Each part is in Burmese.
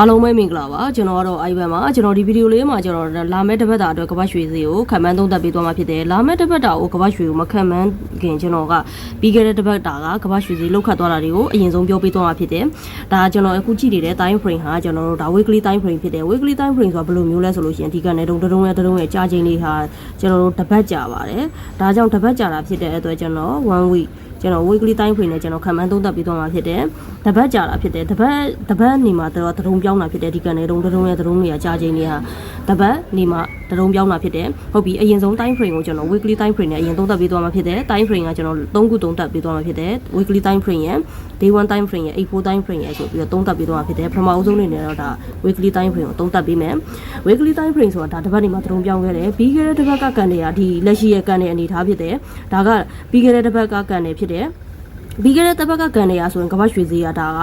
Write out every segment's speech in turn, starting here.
အားလုံးပဲမင်္ဂလာပါကျွန်တော်ကတော့ ivan ပါကျွန်တော်ဒီဗီဒီယိုလေးမှာကျွန်တော်လာမယ့်တစ်ပတ်တာအတွက်ကပတ်ရွှေစီကိုခံမှန်းသုံးသပ်ပေးသွားမှာဖြစ်တယ်လာမယ့်တစ်ပတ်တာကိုကပတ်ရွှေကိုမခံမှန်းခင်ကျွန်တော်ကပြီးခဲ့တဲ့တစ်ပတ်တာကကပတ်ရွှေစီလောက်ခတ်သွားတာတွေကိုအရင်ဆုံးပြောပေးသွားမှာဖြစ်တယ်ဒါကကျွန်တော်အခုကြည့်နေတဲ့ time frame ဟာကျွန်တော်တို့ဒါ weekly time frame ဖြစ်တယ် weekly time frame ဆိုတာဘယ်လိုမျိုးလဲဆိုလို့ရှိရင်ဒီကနေတုံတုံရဲ့တုံရဲ့ကြာချိန်လေးဟာကျွန်တော်တို့တစ်ပတ်ကြာပါတယ်ဒါကြောင့်တစ်ပတ်ကြာတာဖြစ်တဲ့အတွက်ကျွန်တော်1 week ကျွန်တော် weekly time frame နဲ့ကျွန်တော်ခံမှန်းသုံးသပ်ပြီးသွားမှာဖြစ်တယ်။တပတ်ကြာတာဖြစ်တယ်။တပတ်တပတ်နေမှာတော့တရုံပြောင်းတာဖြစ်တယ်ဒီကန်နေတုံးတရုံရဲ့တရုံတွေကကြာချိန်တွေဟာတပတ်နေမှာ တရုံပြောင်းတာဖြစ်တယ်။ဟုတ်ပြီအရင်ဆုံး time frame ကိုကျွန်တော် weekly time frame နဲ့အရင်သုံးသပ်ပြီးသွားမှာဖြစ်တယ်။ time frame ကကျွန်တော်3ခုသုံးသပ်ပြီးသွားမှာဖြစ်တယ်။ weekly time frame ရဲ့ day 1 time frame ရဲ့84 time frame ရဲ့ဆိုပြီးတော့သုံးသပ်ပြီးသွားမှာဖြစ်တယ်။ပထမအဦးဆုံးအနေနဲ့တော့ဒါ weekly time frame ကိုသုံးသပ်ပြီးမယ်။ weekly time frame ဆိုတာဒါတပတ်နေမှာတရုံပြောင်းခဲ့တယ်။ပြီးခဲ့တဲ့တပတ်ကကန်တွေကဒီလက်ရှိရဲ့ကန်တွေအနေထားဖြစ်တယ်။ဒါကပြီးခဲ့တဲ့တပတ်ကကန်တွေဖြစ်တယ်။ပြီးခဲ့တဲ့တပတ်ကကန်နေရဆိုရင်ကမ္ဘာရွှေဈေးရတာက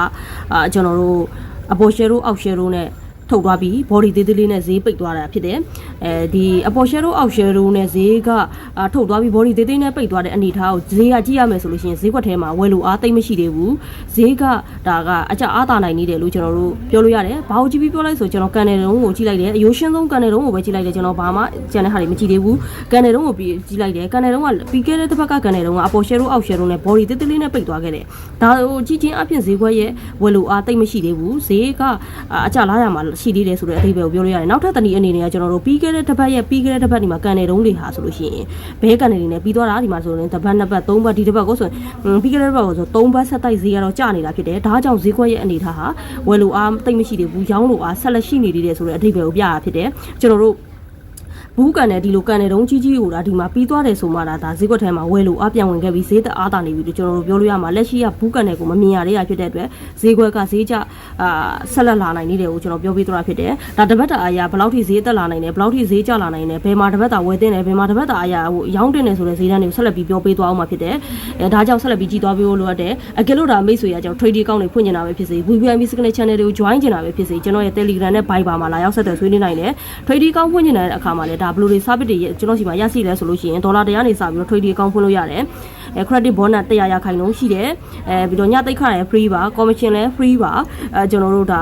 အာကျွန်တော်တို့အပေါ်ရှယ်ရိုးအောက်ရှယ်ရိုးနဲ့ ထုတ်သွားပြီး body သေးသေးလေးနဲ့ဈေးပိတ်သွားတာဖြစ်တယ်အဲဒီအပေါ်ရှယ်ရိုးအောက်ရှယ်ရိုးနဲ့ဈေးကအာထုတ်သွားပြီး body သေးသေးနဲ့ပိတ်သွားတဲ့အနေအထားကိုဈေးကကြည့်ရမယ်ဆိုလို့ရှိရင်ဈေးကွက်ထဲမှာဝယ်လို့အားသိမ့်မရှိသေးဘူးဈေးကဒါကအကြအားသာနိုင်နေတယ်လို့ကျွန်တော်တို့ပြောလို့ရတယ်ဘာကိုကြည့်ပြီးပြောလိုက်ဆိုကျွန်တော်ကန်နယ်တုံးကိုကြည့်လိုက်တယ်အယိုးရှင်းဆုံးကန်နယ်တုံးကိုပဲကြည့်လိုက်တယ်ကျွန်တော်ဘာမှကျန်တဲ့ဟာတွေမကြည့်သေးဘူးကန်နယ်တုံးကိုပြီးကြည့်လိုက်တယ်ကန်နယ်တုံးကပြီးခဲ့တဲ့တစ်ပတ်ကကန်နယ်တုံးကအပေါ်ရှယ်ရိုးအောက်ရှယ်ရိုးနဲ့ body သေးသေးလေးနဲ့ပိတ်သွားခဲ့တယ်ဒါကိုကြည့်ချင်းအပြင်ဈေးကွက်ရဲ့ဝယ်လို့အားသိမ့်မရှိသေးဘူးဈေးကအကြလားရမှာရှိသေးတယ်ဆိုတဲ့အဓိပ္ပာယ်ကိုပြောလို့ရတယ်နောက်ထပ်တနည်းအနေနဲ့ကကျွန်တော်တို့ပြီးခဲ့တဲ့တစ်ပတ်ရဲ့ပြီးခဲ့တဲ့တစ်ပတ်ဒီမှာကန်နယ်တုံးတွေဟာဆိုလို့ရှိရင်ဘဲကန်နယ်တွေနဲ့ပြီးသွားတာဒီမှာဆိုရင်တစ်ပတ်နှစ်ပတ်သုံးပတ်ဒီတစ်ပတ်ကိုဆိုရင်ပြီးခဲ့တဲ့တစ်ပတ်ကိုဆိုသုံးပတ်ဆက်တိုက်ဈေးကတော့ကျနေတာဖြစ်တယ်ဒါကြောင့်ဈေးကွက်ရဲ့အနေထားဟာဝယ်လို့အားသိမ့်မရှိသေးဘူးရောင်းလို့အားဆက်လက်ရှိနေသေးတယ်ဆိုတဲ့အဓိပ္ပာယ်ကိုပြရဖြစ်တယ်ကျွန်တော်တို့ ဘူးကန်နဲ့ဒီလိုကန်နဲ့တုံးကြီးကြီးကိုဒါဒီမှာပြီးသွားတယ်ဆိုမှဒါဒါဈေးကွက်ထဲမှာဝယ်လို့အပြန်ဝင်ခဲ့ပြီးဈေးသက်အားတာနေပြီလို့ကျွန်တော်တို့ပြောလို့ရမှာလက်ရှိကဘူးကန်နဲ့ကိုမမြင်ရသေးတာဖြစ်တဲ့အတွက်ဈေးကွက်ကဈေးကျအာဆက်လက်လာနိုင်နေတယ်ကိုကျွန်တော်ပြောပြသွားတာဖြစ်တယ်ဒါတပတ်တာအရာဘယ်လောက်ထိဈေးသက်လာနိုင်လဲဘယ်လောက်ထိဈေးကျလာနိုင်လဲဘယ်မှာတပတ်တာဝယ်တင်တယ်ဘယ်မှာတပတ်တာအရာဟိုရောင်းတင်တယ်ဆိုတဲ့ဈေးတန်းတွေကိုဆက်လက်ပြီးပြောပေးသွားအောင်မှာဖြစ်တယ်အဲဒါကြောင့်ဆက်လက်ပြီးကြည့်သွားပေးဖို့လိုအပ်တယ်အကယ်လို့ဒါမိတ်ဆွေရကြောင့် trading account တွေဖွင့်နေတာပဲဖြစ်စေ VVIP Signal Channel တွေကို join ကျင်တာပဲဖြစ်စေကျွန်တော်ရဲ့ Telegram နဲ့ Viber မှာလာရောက်ဆက်သွယ်ဆွေးနွေးနိုင်တယ် trading account ဖွင့်နေတဲ့အခါမှာလည်းဒါဘယ်လိုတွေ service တွေကျွန်တော်စီမှာရရှိလဲဆိုလို့ရှိရင်ဒေါ်လာ100နေစပြီးတော့ trading account ဖွင့်လို့ရတယ်အဲ credit bonus 100ရာခိုင်နှုန်းရှိတယ်အဲပြီးတော့ညသိက်ခရလည်း free ပါ commission လည်း free ပါအဲကျွန်တော်တို့ဒါ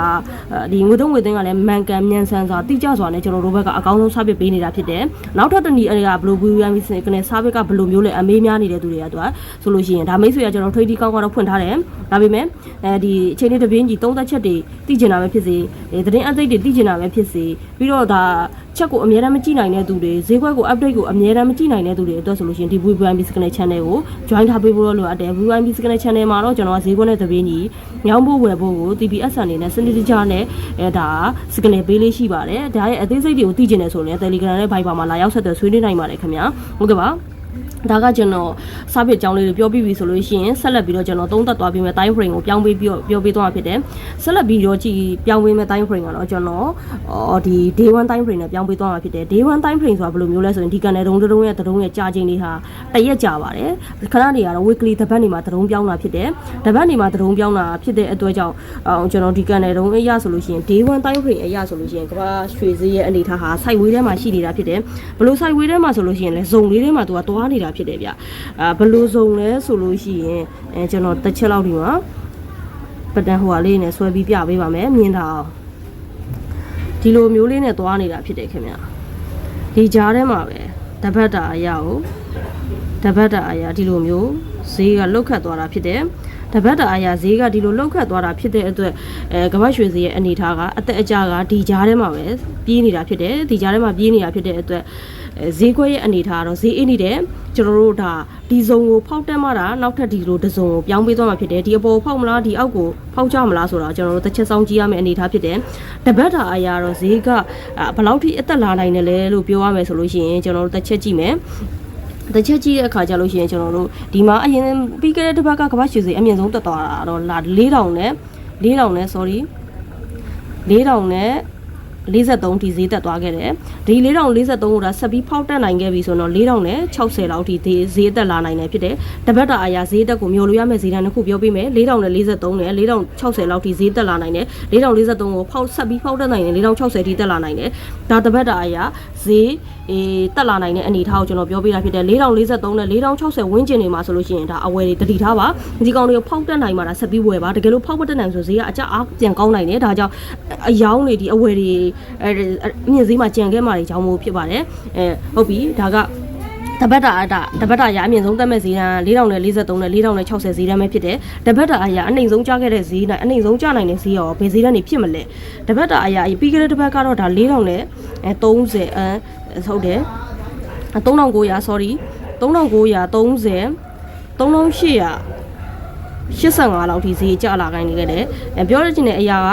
ဒီငွေသုံးငွေသိန်းကလည်းမှန်ကန်မြန်ဆန်စွာတိကျစွာနဲ့ကျွန်တော်တို့ဘက်ကအကောင်းဆုံး service ပေးနေတာဖြစ်တယ်နောက်ထပ်တစ်နည်းအဲ့ဒါဘယ်လို VVIP စနစ် service ကဘယ်လိုမျိုးလဲအမေးများနေတဲ့သူတွေကသူကဆိုလို့ရှိရင်ဒါမိတ်ဆွေကကျွန်တော် trading account ကတော့ဖွင့်ထားတယ်ဒါပေမဲ့အဲဒီအချိန်လေးတစ်ပြင်းကြီးသုံးသက်ချက်တွေသိကျင်တာပဲဖြစ်စေသတင်းအသိတွေသိကျင်တာပဲဖြစ်စေပြီးတော့ဒါ ချက်ကိုအများအားမကြည့်နိုင်တဲ့သူတွေဈေးကွက်ကို update ကိုအများအားမကြည့်နိုင်တဲ့သူတွေအတွက်ဆိုလို့ရှိရင်ဒီ VVIP Signal Channel ကို join ထားပေးဖို့လို့လိုအပ်တယ် VVIP Signal Channel မှာတော့ကျွန်တော်ကဈေးကွက်နဲ့သတင်းကြီးညောင်းဖို့ဝယ်ဖို့ကို TPS အနေနဲ့စနစ်တကျနဲ့အဲဒါ Signal ပေးလေးရှိပါတယ်ဒါရဲ့အသေးစိတ်တွေကိုသိကျင်တယ်ဆိုရင် Telegram နဲ့ Viber မှာလာရောက်ဆက်သွယ်ဆွေးနွေးနိုင်ပါတယ်ခင်ဗျာဟုတ်ကဲ့ပါ ဒါကကျွန်တော်စာပစ်ကြောင်းလေးတွေပြောပြပြီဆိုလို့ရှိရင်ဆက်လက်ပြီးတော့ကျွန်တော်သုံးသပ်သွားပြီးမယ် time frame ကိုပြောင်းပေးပြီးတော့ပြောပေးသွားမှာဖြစ်တယ်ဆက်လက်ပြီးတော့ကြည့်ပြောင်းပေးမယ် time frame ကတော့ကျွန်တော်အော်ဒီ day 1 time frame နဲ့ပြောင်းပေးသွားမှာဖြစ်တယ် day 1 time frame ဆိုတာဘယ်လိုမျိုးလဲဆိုရင်ဒီကန်နယ်တုံးတုံးရဲ့တုံးရဲ့ကြာချိန်လေးဟာတရက်ကြာပါတယ်ခဏနေရတော့ weekly တစ်ပတ်နေမှာတုံးပြောင်းတာဖြစ်တယ်တစ်ပတ်နေမှာတုံးပြောင်းတာဖြစ်တဲ့အတွက်ကြောင့်အောင်ကျွန်တော်ဒီကန်နယ်တုံးအရဆိုလို့ရှိရင် day 1 time frame အရဆိုလို့ရှိရင်ကမ္ဘာရွှေဈေးရဲ့အနေထားဟာ site way ထဲမှာရှိနေတာဖြစ်တယ်ဘလို့ site way ထဲမှာဆိုလို့ရှိရင်လဲဇုံလေးထဲမှာသူကတွားနေတာဖြစ်တယ်ဗျအာဘလို့ဇုံလဲဆိုလို့ရှိရင်အဲကျွန်တော်တစ်ချက်လောက်ဒီမှာပတန်ဟိုဟာလေးနဲ့ဆွဲပြီးပြပေးပါမယ်မြင်တာအောင်ဒီလိုမျိုးလေးနဲ့သွားနေတာဖြစ်တယ်ခင်ဗျဒီကြားထဲမှာပဲတပတ်တာအရာကိုတပတ်တာအရာဒီလိုမျိုးဈေးကလုတ်ခတ်သွားတာဖြစ်တယ် တပတ်တာအရာဈေးကဒီလိုလောက်ခတ်သွားတာဖြစ်တဲ့အတွက်အဲကမ္ဘာရွှေဈေးရဲ့အနေထားကအသက်အကျကဒီကြားထဲမှာပဲပြေးနေတာဖြစ်တယ်ဒီကြားထဲမှာပြေးနေတာဖြစ်တဲ့အတွက်အဲဈေးကွက်ရဲ့အနေထားကတော့ဈေးအင်းနေတယ်ကျွန်တော်တို့ဒါဒီဇုံကိုဖောက်တက်မှတာနောက်ထပ်ဒီလိုတစ်စုံကိုပြောင်းပေးသွားမှာဖြစ်တယ်ဒီအပေါ်ဖောက်မလားဒီအောက်ကိုဖောက်ကြမလားဆိုတော့ကျွန်တော်တို့တစ်ချက်ဆောင်ကြည့်ရမယ့်အနေထားဖြစ်တယ်တပတ်တာအရာတော့ဈေးကဘယ်လောက်ထိအသက်လာနိုင်တယ်လဲလို့ပြောရမယ်ဆိုလို့ရှိရင်ကျွန်တော်တို့တစ်ချက်ကြည့်မယ် တစ်ချက်ကြည့်တဲ့အခါကျလို့ရှိရင်ကျွန်တော်တို့ဒီမှာအရင်ပြီးခဲ့တဲ့တစ်ပတ်ကကမ္ဘာရွှေစည်အမြင့်ဆုံးတက်သွားတာတော့လာ4000နဲ့4000နဲ့ sorry 4000နဲ့43ထိဈေးတက်သွားခဲ့တယ်ဒီ4043ကိုဒါဆက်ပြီးဖောက်တက်နိုင်ခဲ့ပြီဆိုတော့4000နဲ့60လောက်ထိဈေးတက်လာနိုင်တယ်ဖြစ်တယ်တပတ်တာအရာဈေးတက်ကိုမျိုးလို့ရမယ့်ဈေးတန်းတစ်ခုပြောပြမယ်4000နဲ့43နဲ့4060လောက်ထိဈေးတက်လာနိုင်တယ်4043ကိုဖောက်ဆက်ပြီးဖောက်တက်နိုင်တယ်4060ထိတက်လာနိုင်တယ် ဒါတပတ်တာအရာဈေးအေးတက်လာနိုင်တဲ့အနေအထားကိုကျွန်တော်ပြောပြတာဖြစ်တယ်4043နဲ့4060ဝန်းကျင်နေမှာဆိုလို့ရှိရင်ဒါအဝယ်တွေတတိထားပါဒီကောင်တွေကိုဖောက်တက်နိုင်မှာဒါဆက်ပြီးဝယ်ပါတကယ်လို့ဖောက်မတက်နိုင်ဆိုဈေးကအကြအားပြန်ကောင်းနိုင်တယ်ဒါကြောင့်အယောင်းတွေဒီအဝယ်တွေအဲအမြင့်ဈေးမှာကြံခဲ့မှာတွေကြောင်းမို့ဖြစ်ပါတယ်အဲဟုတ်ပြီဒါက တပတ်တာအတာတပတ်တာအရာအမြင့်ဆုံးတက်မဲ့ဈေးတန်း4043နဲ့4060ဈေးတန်းပဲဖြစ်တယ်တပတ်တာအရာအနှိမ်ဆုံးကြားခဲ့တဲ့ဈေးနဲ့အနှိမ်ဆုံးကြားနိုင်တဲ့ဈေးရောဘယ်ဈေးတန်းနေဖြစ်မလဲတပတ်တာအရာပြီးခဲ့တဲ့တပတ်ကတော့ဒါ4000နဲ့အဲ30အဲဟုတ်တယ်3900 sorry 3930 3800 85လောက်ထိဈေးကျလာခိုင်းနေခဲ့တယ်။အဲပြောရချင်တဲ့အရာက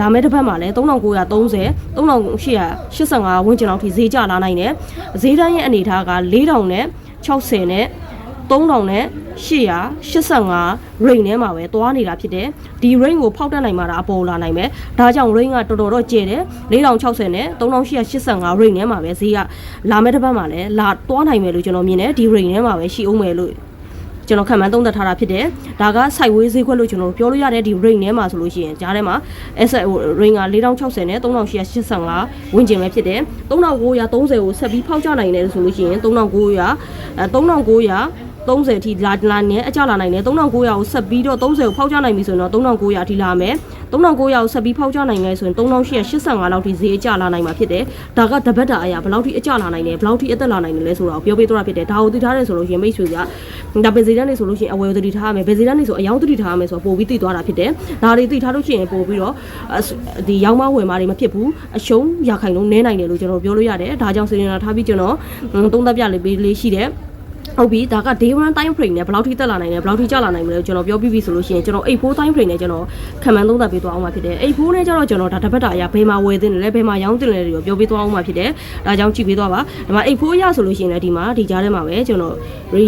လာမယ့်တစ်ပတ်မှာလည်း3930 3885ဝန်းကျင်လောက်ထိဈေးကျလာနိုင်တယ်။ဈေးတန်းရဲ့အနေအထားက4000နဲ့60နဲ့3000နဲ့885 range ထဲမှာပဲသွားနေတာဖြစ်တယ်။ဒီ range ကိုဖောက်တက်နိုင်မှာဒါအပေါ်လာနိုင်မယ်။ဒါကြောင့် range ကတော်တော်တော့ကျဲတယ်။4060နဲ့3885 range ထဲမှာပဲဈေးကလာမယ့်တစ်ပတ်မှာလည်းလာသွားနိုင်မယ်လို့ကျွန်တော်မြင်တယ်။ဒီ range ထဲမှာပဲရှိအောင်မယ်လို့ ကျွန်တော်ခံမှန်းသုံးသပ်ထားတာဖြစ်တယ်။ဒါက site way ဈေးခွက်လို့ကျွန်တော်ပြောလို့ရတဲ့ဒီ range ထဲမှာဆိုလို့ရှိရင်ကြားထဲမှာ asset range က4060နဲ့3885ဝန်းကျင်ပဲဖြစ်တယ်။3930ကိုဆက်ပြီးဖောက်ချနိုင်တယ်ဆိုလို့ရှိရင်3900အဲ3900 30ထိလာလာနေအကြလာနိုင်တယ်3900ကိုဆက်ပြီးတော့30ကိုဖောက်ချနိုင်ပြီဆိုရင်တော့3900ထိလာမယ်3900ကိုဆက်ပြီးဖောက်ချနိုင်လဲဆိုရင်3885လောက်ထိဈေးအကြလာနိုင်မှာဖြစ်တယ်ဒါကတပတ်တာအရာဘယ်လောက်ထိအကြလာနိုင်လဲဘယ်လောက်ထိအသက်လာနိုင်လဲဆိုတာကိုပြောပေးသွားတာဖြစ်တယ်ဒါကိုသိထားတယ်ဆိုလို့ရှိရင်မိတ်ဆွေကဒါပဲစီတန်းနေဆိုလို့ရှိရင်အဝယ်သတိထားရမယ်ပဲစီတန်းနေဆိုအယောင်သတိထားရမယ်ဆိုတော့ပို့ပြီးသိသွားတာဖြစ်တယ်ဒါတွေသိထားလို့ရှိရင်ပို့ပြီးတော့ဒီရောင်းမဝယ်မတွေမဖြစ်ဘူးအရှုံးရခိုင်လုံးနည်းနိုင်တယ်လို့ကျွန်တော်ပြောလို့ရတယ်ဒါကြောင့်စီရင်တာထားပြီးကျွန်တော်သုံးသပ်ပြလေးပေးလေးရှိတယ် ဟုတ်ပြီဒါက day 1 time frame နဲ့ဘယ်လောက်ထိတက်လာနိုင်လဲဘယ်လောက်ထိကျလာနိုင်မလဲကျွန်တော်ပြောပြပြီဆိုလို့ရှိရင်ကျွန်တော်84 time frame နဲ့ကျွန်တော်ခံမှန်းသုံးသပ်ပေးသွားအောင်မှာဖြစ်တယ်84နဲ့ကျတော့ကျွန်တော်ဒါတစ်ပတ်တာအရာဘယ်မှာဝယ်သင့်တယ်လဲဘယ်မှာရောင်းသင့်တယ်လဲတွေကိုပြောပြသွားအောင်မှာဖြစ်တယ်ဒါကြောင့်ကြည့်ပေးသွားပါဒီမှာ84ရဆိုလို့ရှိရင်လည်းဒီမှာဒီကြားထဲမှာပဲကျွန်တော်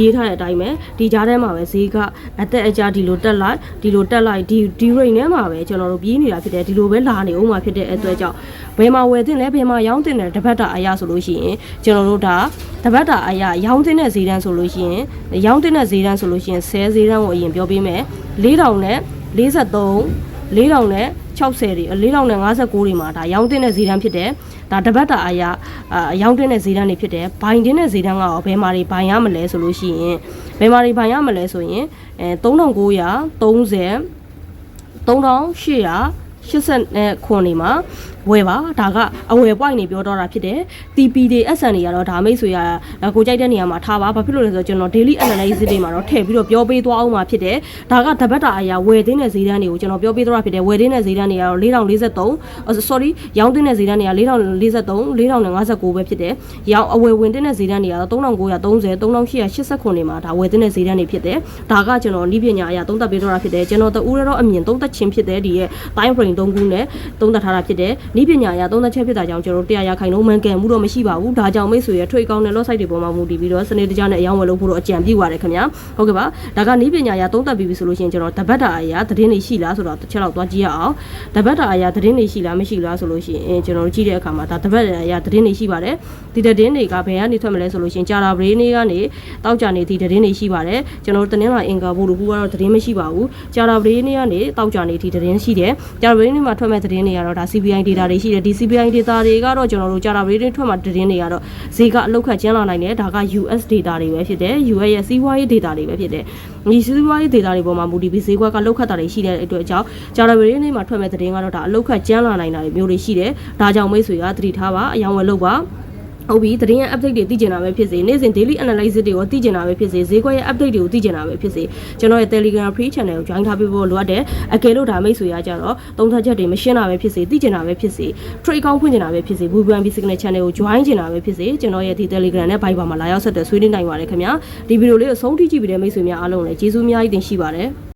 ရေးထားတဲ့အတိုင်းပဲဒီကြားထဲမှာပဲဈေးကအသက်အကြဒီလိုတက်လိုက်ဒီလိုတက်လိုက်ဒီဒီ rate ထဲမှာပဲကျွန်တော်တို့ပြေးနေတာဖြစ်တယ်ဒီလိုပဲလာနေအောင်မှာဖြစ်တဲ့အတွက်ကြောင့်ဘယ်မှာဝယ်သင့်လဲဘယ်မှာရောင်းသင့်တယ်တစ်ပတ်တာအရာဆိုလို့ရှိရင်ကျွန်တော်တို့ဒါတပတ်တာအရာရောင်းတင်တဲ့ဈေးတန်းဆိုလို့ရှိရင်ရောင်းတင်တဲ့ဈေးတန်းဆိုလို့ရှိရင်10ဈေးတန်းကိုအရင်ပြောပေးမယ်4000နဲ့43 4000နဲ့60တွေ4000နဲ့59တွေမှာဒါရောင်းတင်တဲ့ဈေးတန်းဖြစ်တယ်ဒါတပတ်တာအရာအရောင်းတင်တဲ့ဈေးတန်းတွေဖြစ်တယ်ဘိုင်တင်တဲ့ဈေးတန်းကရောဘယ်မှာတွေဘိုင်ရမလဲဆိုလို့ရှိရင်ဘယ်မှာတွေဘိုင်ရမလဲဆိုရင်အဲ3930 3800 80နဲ့ခွန်နေမှာဝယ်ပါဒါကအဝယ် point နေပြောတော့တာဖြစ်တယ် TP တွေ SN တွေကတော့ဒါမိတ်ဆွေရကိုကြိုက်တဲ့နေရာမှာထားပါဘာဖြစ်လို့လဲဆိုတော့ကျွန်တော် daily analysis တွေမှာတော့ထည့်ပြီးတော့ပြောပေးသွားအောင်မှာဖြစ်တယ်ဒါကတပတ်တာအရာဝယ်သိတဲ့ဈေးတန်းတွေကိုကျွန်တော်ပြောပေးသွားတာဖြစ်တယ်ဝယ်သိတဲ့ဈေးတန်းတွေကတော့4043 sorry ရောင်းသိတဲ့ဈေးတန်းတွေက4043 4059ပဲဖြစ်တယ်ရောင်းအဝယ်ဝင်တဲ့ဈေးတန်းတွေကတော့3930 3889နေမှာဒါဝယ်တဲ့ဈေးတန်းတွေဖြစ်တယ်ဒါကကျွန်တော်ဤပညာအရာသုံးသပ်ပေးသွားတာဖြစ်တယ်ကျွန်တော်တူရတော့အမြင်သုံးသပ်ခြင်းဖြစ်တယ်ဒီရဲ့ time frame 3ခုနဲ့သုံးသပ်ထားတာဖြစ်တယ်ဤပညာအရာသုံးသပ်ချက်ဖြစ်တာကြောင့်ကျွန်တော်တရားရခိုင်လုံးမှန်ကန်မှုတော့မရှိပါဘူးဒါကြောင့်မိတ်ဆွေရထွေကောင်းတဲ့ lot site တွေပေါ်မှာမူတည်ပြီးတော့စနေတကျနဲ့အယောင်းဝယ်လုပ်ဖို့တော့အကြံပြုပါတယ်ခင်ဗျာဟုတ်ကဲ့ပါဒါကဤပညာအရာသုံးသပ်ပြီးပြီဆိုလို့ရှိရင်ကျွန်တော်တပတ်တာအရာသတင်းတွေရှိလားဆိုတော့တစ်ချက်လောက်သွားကြည့်ရအောင်တပတ်တာအရာသတင်းတွေရှိလားမရှိလားဆိုလို့ရှိရင်ကျွန်တော်တို့ကြည့်တဲ့အခါမှာဒါတပတ်အရာသတင်းတွေရှိပါတယ်ဒီသတင်းတွေကဘယ်ကနေထွက်မလဲဆိုလို့ရှိရင်ကြာတာဘရေနေကနေတောက်ကြနေသည့်သတင်းတွေရှိပါတယ်ကျွန်တော်တို့တင်းလာအင်ကာဖို့လို့ဘူးကတော့သတင်းမရှိပါဘူးကြာတာဘရေနေကနေတောက်ကြနေသည့်သတင်းရှိတယ်ကြာတာဘရေနေမှာထွက်မဲ့သတင်းတွေကတော့ဒါ CPI data တွေရှိတယ်ဒီ CPI data တွေကတော့ကျွန်တော်တို့ကြာတာဘရေနေထွက်မှာသတင်းတွေကတော့ဈေးကအလောက်ခတ်ကျန်းလာနိုင်တယ်ဒါက US data တွေပဲဖြစ်တယ် US ရဲ့စီးပွားရေး data တွေပဲဖြစ်တယ်ဒီစီးပွားရေး data တွေပေါ်မှာမူတည်ပြီးဈေးကွက်ကလောက်ခတ်တာတွေရှိတဲ့အတွက်ကြောင့်ကြာတာဘရေနေမှာထွက်မဲ့သတင်းကတော့ဒါအလောက်ခတ်ကျန်းလာနိုင်တာတွေမျိုးတွေရှိတယ်ဒါကြောင့်မိတ်ဆွေကသတိထားပါအယောင်ဝယ်လုပ်ပါ ဟုတ်ပြီသတင်းရဲ့ update တွေသိကျင်တာပဲဖြစ်စေနေ့စဉ် daily analysis တွေကိုသိကျင်တာပဲဖြစ်စေဈေးကွက်ရဲ့ update တွေကိုသိကျင်တာပဲဖြစ်စေကျွန်တော်ရဲ့ Telegram free channel ကို join ထားပေးဖို့လိုအပ်တယ်အကယ်လို့ဒါမိတ်ဆွေရကြတော့သုံးသပ်ချက်တွေမရှင်းတာပဲဖြစ်စေသိကျင်တာပဲဖြစ်စေ trade account ဖွင့်ကျင်တာပဲဖြစ်စေ Buban Business channel ကို join ကျင်တာပဲဖြစ်စေကျွန်တော်ရဲ့ဒီ Telegram နဲ့ Viber မှာလာရောက်ဆက်သွယ်ဆွေးနွေးနိုင်ပါတယ်ခင်ဗျာဒီဗီဒီယိုလေးကိုဆုံးထိကြည့်ပြီးတဲ့မိတ်ဆွေများအားလုံးလည်းကျေးဇူးအများကြီးတင်ရှိပါတယ်